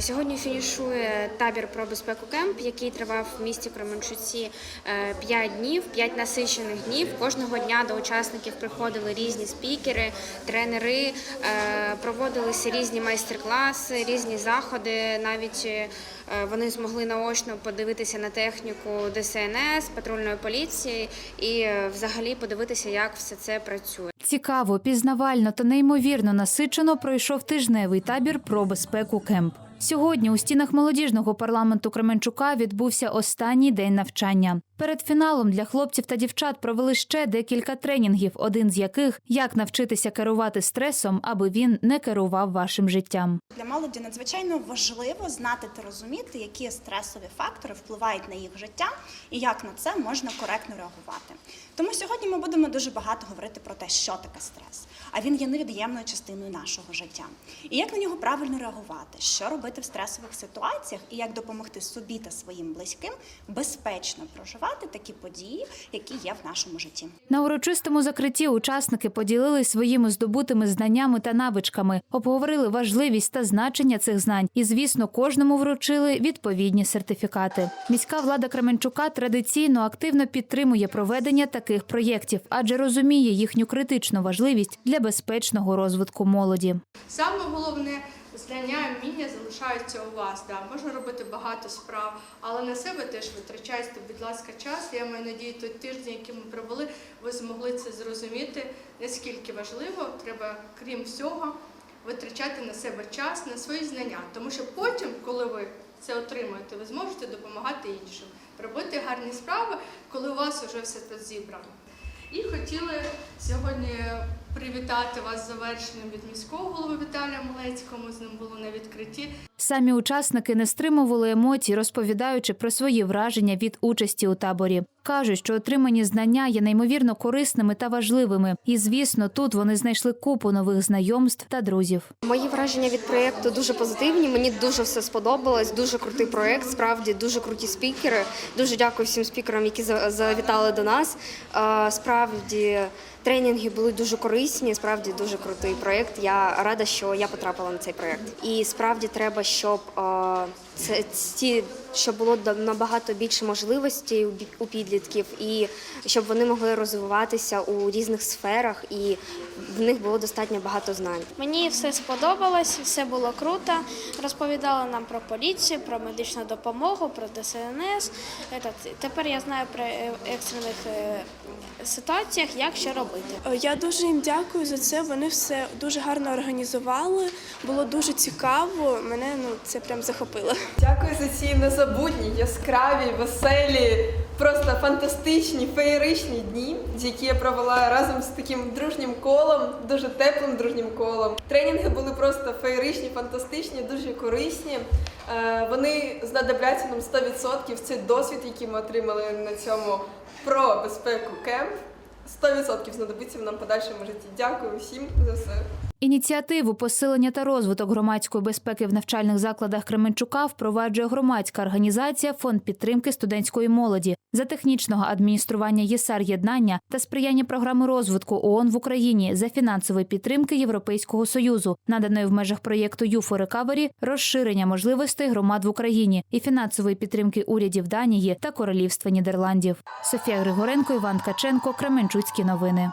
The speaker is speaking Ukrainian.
Сьогодні фінішує табір про безпеку кемп, який тривав в місті Кременчуці 5 днів, 5 насичених днів. Кожного дня до учасників приходили різні спікери, тренери, е, проводилися різні майстер-класи, різні заходи. Навіть е, вони змогли наочно подивитися на техніку ДСНС, патрульної поліції і е, взагалі подивитися, як все це працює. Цікаво, пізнавально та неймовірно насичено пройшов тижневий табір про безпеку кемп. Сьогодні у стінах молодіжного парламенту Кременчука відбувся останній день навчання. Перед фіналом для хлопців та дівчат провели ще декілька тренінгів, один з яких як навчитися керувати стресом, аби він не керував вашим життям. Для молоді надзвичайно важливо знати та розуміти, які стресові фактори впливають на їх життя і як на це можна коректно реагувати. Тому сьогодні ми будемо дуже багато говорити про те, що таке стрес, а він є невід'ємною частиною нашого життя. І як на нього правильно реагувати, що робити в стресових ситуаціях, і як допомогти собі та своїм близьким безпечно проживати такі події, які є в нашому житті. На урочистому закритті учасники поділились своїми здобутими знаннями та навичками, обговорили важливість та значення цих знань і, звісно, кожному вручили відповідні сертифікати. Міська влада Кременчука традиційно активно підтримує проведення таких проєктів, адже розуміє їхню критичну важливість для безпечного розвитку молоді. Саме головне знання і вміння залишаються у вас. Да. Можна робити багато справ, але на себе теж витрачайте, будь ласка, час. Я маю надію, той тиждень, який ми провели, ви змогли це зрозуміти, наскільки важливо треба, крім всього, витрачати на себе час, на свої знання. Тому що потім, коли ви це отримаєте, ви зможете допомагати іншим, робити гарні справи, коли у вас вже все це зібрано. І хотіли сьогодні привітати вас з завершенням від міського голови Віталія Малецького. Ми з ним було на відкритті. Самі учасники не стримували емоцій, розповідаючи про свої враження від участі у таборі. Кажуть, що отримані знання є неймовірно корисними та важливими. І, звісно, тут вони знайшли купу нових знайомств та друзів. Мої враження від проєкту дуже позитивні. Мені дуже все сподобалось. Дуже крутий проєкт. Справді дуже круті спікери. Дуже дякую всім спікерам, які за- завітали до нас. Е, Справді тренінги були дуже корисні. Справді дуже крутий проєкт. Я рада, що я потрапила на цей проєкт. І справді треба, щоб е, це ці. Щоб було да- набагато більше можливостей у підлітків, і щоб вони могли розвиватися у різних сферах, і в них було достатньо багато знань. Мені все сподобалось, все було круто. Розповідали нам про поліцію, про медичну допомогу, про ДСНС. Тепер я знаю про е, екстрених е, ситуаціях, як що робити. Я дуже їм дякую за це. Вони все дуже гарно організували. Було дуже цікаво. Мене ну це прям захопило. Дякую за ці незабутні, яскраві, веселі, просто фантастичні, феєричні дні, які я провела разом з таким дружнім колом, дуже теплим дружнім колом. Тренінги були просто феєричні, фантастичні, дуже корисні. Е, Вони знадобляться нам 100%. Цей досвід, який ми отримали на цьому про безпеку кемп, 100% знадобиться в нам подальшому житті. Дякую всім за все. Ініціативу посилення та розвиток громадської безпеки в навчальних закладах Кременчука впроваджує громадська організація Фонд підтримки студентської молоді за технічного адміністрування ЄСАР єднання та сприяння програми розвитку ООН в Україні за фінансової підтримки Європейського союзу, наданої в межах проєкту ЮФО Рекавері, розширення можливостей громад в Україні і фінансової підтримки урядів Данії та Королівства Нідерландів. Софія Григоренко, Іван Ткаченко, Кременчуцькі новини.